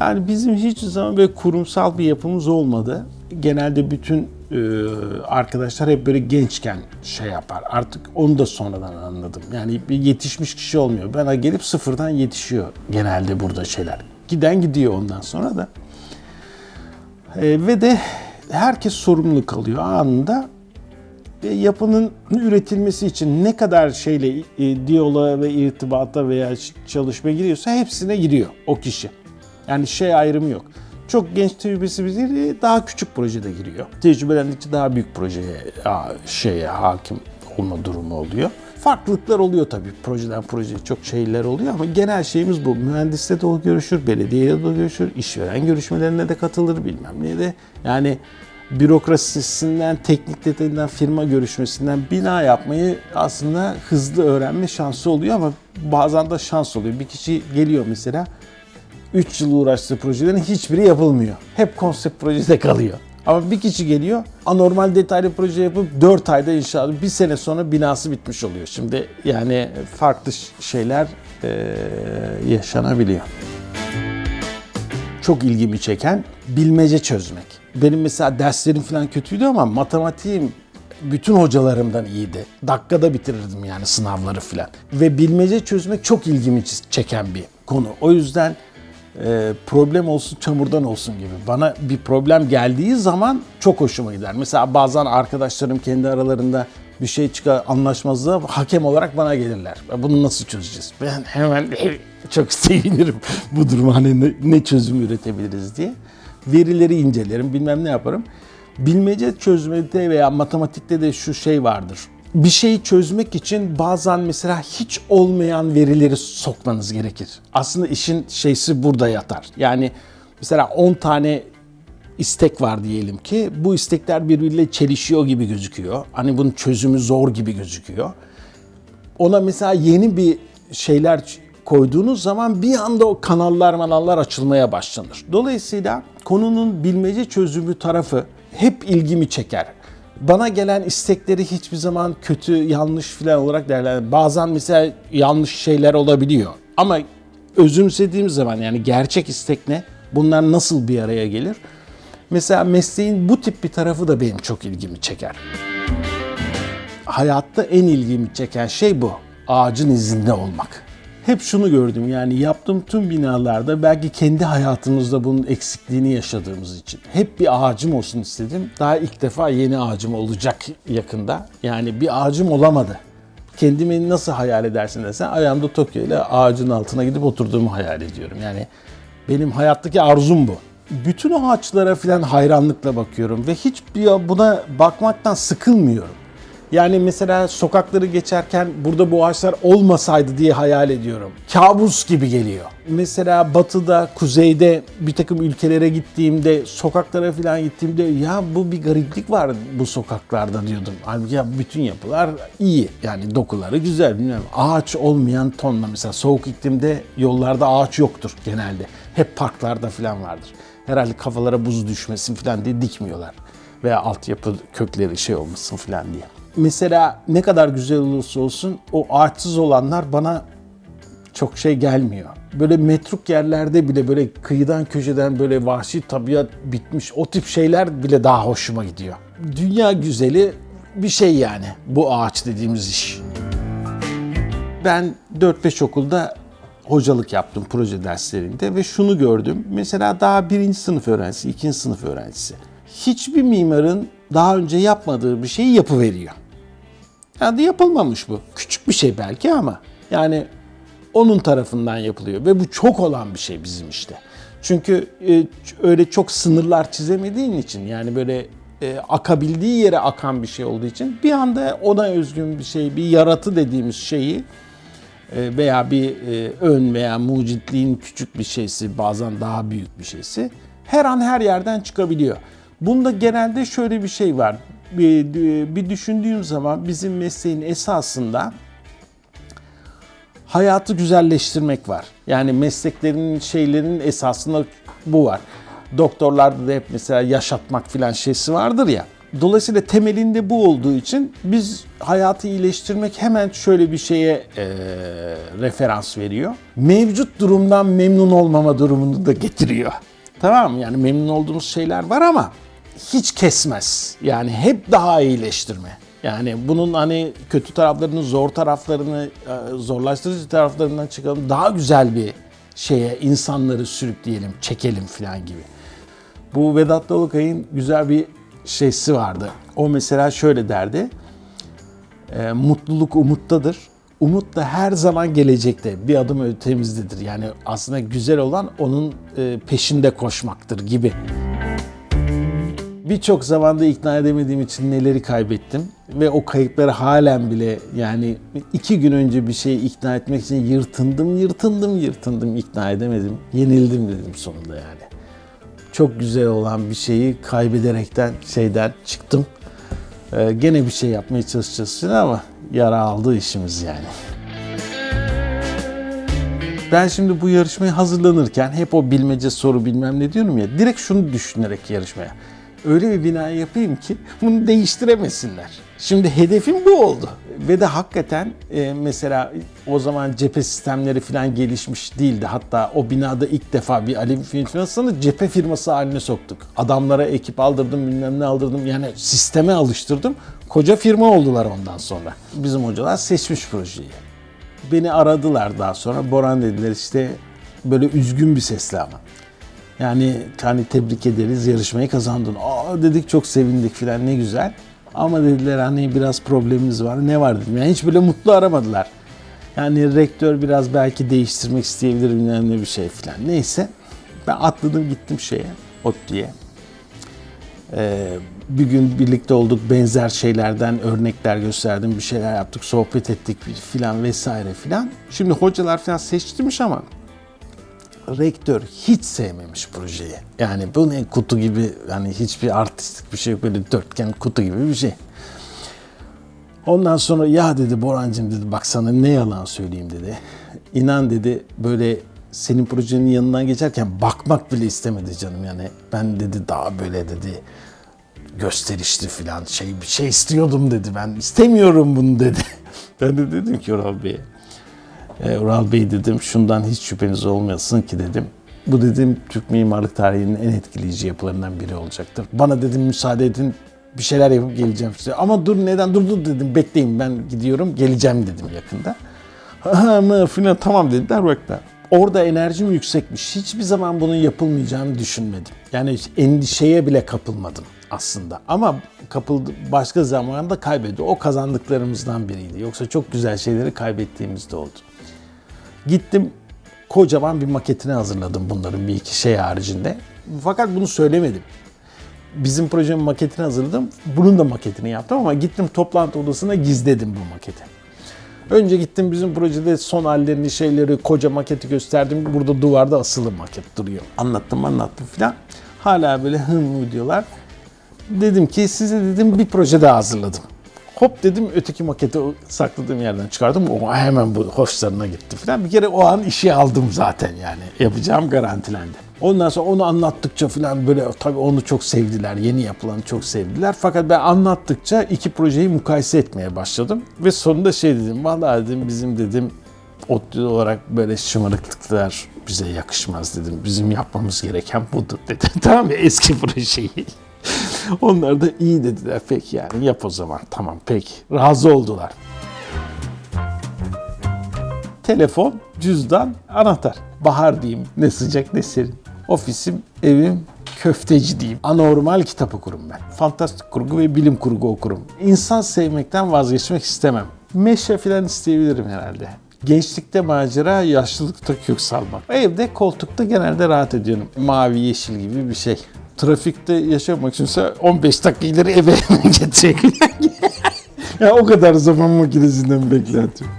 Yani bizim hiç zaman böyle kurumsal bir yapımız olmadı. Genelde bütün e, arkadaşlar hep böyle gençken şey yapar. Artık onu da sonradan anladım. Yani bir yetişmiş kişi olmuyor. Bana gelip sıfırdan yetişiyor genelde burada şeyler. Giden gidiyor ondan sonra da. E, ve de herkes sorumluluk alıyor anında. Ve yapının üretilmesi için ne kadar şeyle e, diyaloğa ve irtibata veya ç- çalışmaya giriyorsa hepsine giriyor o kişi. Yani şey ayrımı yok. Çok genç tecrübesi bir değil, daha küçük projede giriyor. Tecrübelendikçe daha büyük projeye, şeye hakim olma durumu oluyor. Farklılıklar oluyor tabii. Projeden projeye çok şeyler oluyor ama genel şeyimiz bu. Mühendisle de görüşür, belediyeyle de o görüşür, işveren görüşmelerine de katılır bilmem ne de. Yani bürokrasisinden, teknik detayından, firma görüşmesinden bina yapmayı aslında hızlı öğrenme şansı oluyor ama bazen de şans oluyor. Bir kişi geliyor mesela 3 yıl uğraştığı projelerin hiçbiri yapılmıyor. Hep konsept projede kalıyor. Ama bir kişi geliyor anormal detaylı proje yapıp 4 ayda inşaat, bir sene sonra binası bitmiş oluyor. Şimdi yani farklı şeyler eee, yaşanabiliyor çok ilgimi çeken bilmece çözmek. Benim mesela derslerim falan kötüydü ama matematiğim bütün hocalarımdan iyiydi. Dakikada bitirirdim yani sınavları falan. Ve bilmece çözmek çok ilgimi çeken bir konu. O yüzden e, problem olsun çamurdan olsun gibi. Bana bir problem geldiği zaman çok hoşuma gider. Mesela bazen arkadaşlarım kendi aralarında bir şey çıkar anlaşmazlığa hakem olarak bana gelirler. Bunu nasıl çözeceğiz? Ben hemen çok sevinirim bu duruma hani ne, ne çözüm üretebiliriz diye. Verileri incelerim bilmem ne yaparım. Bilmece çözmede veya matematikte de şu şey vardır. Bir şeyi çözmek için bazen mesela hiç olmayan verileri sokmanız gerekir. Aslında işin şeysi burada yatar. Yani mesela 10 tane istek var diyelim ki bu istekler birbiriyle çelişiyor gibi gözüküyor. Hani bunun çözümü zor gibi gözüküyor. Ona mesela yeni bir şeyler koyduğunuz zaman bir anda o kanallar manallar açılmaya başlanır. Dolayısıyla konunun bilmece çözümü tarafı hep ilgimi çeker. Bana gelen istekleri hiçbir zaman kötü, yanlış falan olarak değerlendir. Bazen mesela yanlış şeyler olabiliyor. Ama özümsediğim zaman yani gerçek istek ne? Bunlar nasıl bir araya gelir? Mesela mesleğin bu tip bir tarafı da benim çok ilgimi çeker. Hayatta en ilgimi çeken şey bu. Ağacın izinde olmak. Hep şunu gördüm yani yaptığım tüm binalarda belki kendi hayatımızda bunun eksikliğini yaşadığımız için hep bir ağacım olsun istedim. Daha ilk defa yeni ağacım olacak yakında. Yani bir ağacım olamadı. Kendimi nasıl hayal edersin desen ayağımda Tokyo ile ağacın altına gidip oturduğumu hayal ediyorum. Yani benim hayattaki arzum bu. Bütün ağaçlara falan hayranlıkla bakıyorum ve hiç buna bakmaktan sıkılmıyorum. Yani mesela sokakları geçerken burada bu ağaçlar olmasaydı diye hayal ediyorum. Kabus gibi geliyor. Mesela batıda, kuzeyde bir takım ülkelere gittiğimde, sokaklara falan gittiğimde ya bu bir gariplik var bu sokaklarda diyordum. Halbuki ya bütün yapılar iyi. Yani dokuları güzel bilmem. Ağaç olmayan tonla mesela soğuk iklimde yollarda ağaç yoktur genelde. Hep parklarda falan vardır. Herhalde kafalara buz düşmesin falan diye dikmiyorlar. Veya altyapı kökleri şey olmasın falan diye mesela ne kadar güzel olursa olsun o ağaçsız olanlar bana çok şey gelmiyor. Böyle metruk yerlerde bile böyle kıyıdan köşeden böyle vahşi tabiat bitmiş o tip şeyler bile daha hoşuma gidiyor. Dünya güzeli bir şey yani bu ağaç dediğimiz iş. Ben 4-5 okulda hocalık yaptım proje derslerinde ve şunu gördüm. Mesela daha birinci sınıf öğrencisi, ikinci sınıf öğrencisi. Hiçbir mimarın daha önce yapmadığı bir şeyi yapıveriyor. Yani yapılmamış bu. Küçük bir şey belki ama yani onun tarafından yapılıyor ve bu çok olan bir şey bizim işte. Çünkü e, öyle çok sınırlar çizemediğin için yani böyle e, akabildiği yere akan bir şey olduğu için bir anda ona özgün bir şey, bir yaratı dediğimiz şeyi e, veya bir e, ön veya mucitliğin küçük bir şeysi bazen daha büyük bir şeysi her an her yerden çıkabiliyor. Bunda genelde şöyle bir şey var. Bir, bir düşündüğüm zaman bizim mesleğin esasında hayatı güzelleştirmek var. Yani mesleklerin şeylerin esasında bu var. Doktorlarda da hep mesela yaşatmak filan şeysi vardır ya. Dolayısıyla temelinde bu olduğu için biz hayatı iyileştirmek hemen şöyle bir şeye e, referans veriyor. Mevcut durumdan memnun olmama durumunu da getiriyor. Tamam mı? Yani memnun olduğumuz şeyler var ama hiç kesmez. Yani hep daha iyileştirme. Yani bunun hani kötü taraflarını, zor taraflarını, e, zorlaştırıcı taraflarından çıkalım. Daha güzel bir şeye insanları sürükleyelim, çekelim falan gibi. Bu Vedat Dalukay'ın güzel bir şeysi vardı. O mesela şöyle derdi. E, mutluluk umuttadır. Umut da her zaman gelecekte. Bir adım ötemizdedir. Yani aslında güzel olan onun e, peşinde koşmaktır gibi. Birçok zamanda ikna edemediğim için neleri kaybettim ve o kayıpları halen bile yani iki gün önce bir şeyi ikna etmek için yırtındım, yırtındım, yırtındım, ikna edemedim. Yenildim dedim sonunda yani. Çok güzel olan bir şeyi kaybederekten şeyden çıktım. Ee, gene bir şey yapmaya çalışacağız şimdi ama yara aldı işimiz yani. Ben şimdi bu yarışmaya hazırlanırken hep o bilmece soru bilmem ne diyorum ya direkt şunu düşünerek yarışmaya. Öyle bir bina yapayım ki bunu değiştiremesinler. Şimdi hedefim bu oldu. Ve de hakikaten e, mesela o zaman cephe sistemleri falan gelişmiş değildi. Hatta o binada ilk defa bir Alevi firmasını cephe firması haline soktuk. Adamlara ekip aldırdım, bilmem ne aldırdım. Yani sisteme alıştırdım. Koca firma oldular ondan sonra. Bizim hocalar seçmiş projeyi. Beni aradılar daha sonra. Boran dediler işte böyle üzgün bir sesle ama. Yani hani tebrik ederiz yarışmayı kazandın. Aa dedik çok sevindik filan ne güzel. Ama dediler hani biraz problemimiz var. Ne var dedim. Yani hiç böyle mutlu aramadılar. Yani rektör biraz belki değiştirmek isteyebilir bilmem ne bir şey filan. Neyse ben atladım gittim şeye ODTÜ'ye. Ee, bir gün birlikte olduk benzer şeylerden örnekler gösterdim bir şeyler yaptık sohbet ettik filan vesaire filan. Şimdi hocalar filan seçtirmiş ama rektör hiç sevmemiş projeyi. Yani bu ne kutu gibi yani hiçbir artistik bir şey yok böyle dörtgen kutu gibi bir şey. Ondan sonra ya dedi Borancığım dedi bak sana ne yalan söyleyeyim dedi. İnan dedi böyle senin projenin yanından geçerken bakmak bile istemedi canım yani. Ben dedi daha böyle dedi gösterişli filan şey bir şey istiyordum dedi. Ben istemiyorum bunu dedi. Ben de dedim ki Bey'e e, Ural Bey dedim şundan hiç şüpheniz olmasın ki dedim. Bu dedim Türk mimarlık tarihinin en etkileyici yapılarından biri olacaktır. Bana dedim müsaade edin bir şeyler yapıp geleceğim size. Ama dur neden dur dur dedim bekleyin ben gidiyorum geleceğim dedim yakında. Ha mı filan tamam dediler bakta. Orada enerjim yüksekmiş. Hiçbir zaman bunun yapılmayacağını düşünmedim. Yani endişeye bile kapılmadım aslında. Ama kapıldı başka zamanda kaybediyor. O kazandıklarımızdan biriydi. Yoksa çok güzel şeyleri kaybettiğimiz de oldu. Gittim kocaman bir maketini hazırladım bunların bir iki şey haricinde. Fakat bunu söylemedim. Bizim projenin maketini hazırladım. Bunun da maketini yaptım ama gittim toplantı odasına gizledim bu maketi. Önce gittim bizim projede son hallerini, şeyleri, koca maketi gösterdim. Burada duvarda asılı maket duruyor. Anlattım, anlattım filan. Hala böyle hım diyorlar. Dedim ki size dedim bir proje daha hazırladım. Hop dedim öteki maketi sakladığım yerden çıkardım. O hemen bu hoşlarına gitti falan. Bir kere o an işi aldım zaten yani. Yapacağım garantilendi. Ondan sonra onu anlattıkça falan böyle tabii onu çok sevdiler. Yeni yapılanı çok sevdiler. Fakat ben anlattıkça iki projeyi mukayese etmeye başladım. Ve sonunda şey dedim. Vallahi dedim bizim dedim ODTÜ olarak böyle şımarıklıklar bize yakışmaz dedim. Bizim yapmamız gereken budur dedim. tamam mı? Eski projeyi. Onlar da iyi dediler. Peki yani yap o zaman. Tamam peki. Razı oldular. Telefon, cüzdan, anahtar. Bahar diyeyim. Ne sıcak ne serin. Ofisim, evim, köfteci diyeyim. Anormal kitap okurum ben. Fantastik kurgu ve bilim kurgu okurum. İnsan sevmekten vazgeçmek istemem. Meşe falan isteyebilirim herhalde. Gençlikte macera, yaşlılıkta kök salmak. Evde koltukta genelde rahat ediyorum. Mavi yeşil gibi bir şey. Trafikte yaşamak içinse 15 dakika ileri eve getirecek. ya o kadar zaman makinesinden beklentiyorum.